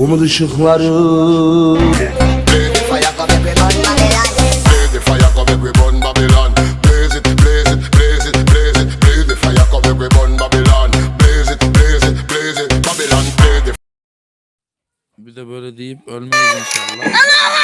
Umut ışıkları Blaze the fire, come every man, Blaze the fire, come every bun Babylon. Blaze it, blaze it, blaze it, blaze it. Blaze the fire, come every bun Babylon. Blaze it, blaze it, blaze it. Babylon, blaze the Bir de böyle deyip ölmeyiz inşallah.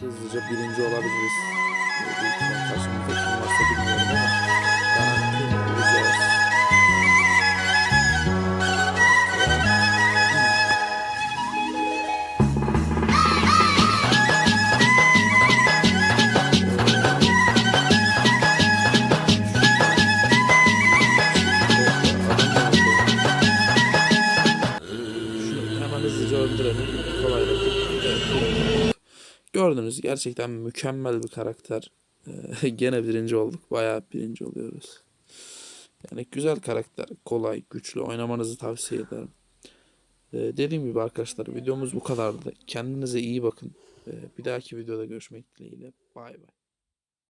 Hızlıca birinci olabiliriz. Büyük karşımızda kim varsa bilmiyorum ama garanti olacağız. Hemen hızlıca öldürelim. Kolay rakip. Evet. Gördünüz gerçekten mükemmel bir karakter. Ee, Gene birinci olduk. Bayağı birinci oluyoruz. Yani güzel karakter. Kolay, güçlü. Oynamanızı tavsiye ederim. Ee, dediğim gibi arkadaşlar videomuz bu kadardı. Kendinize iyi bakın. Ee, bir dahaki videoda görüşmek dileğiyle. Bay bay.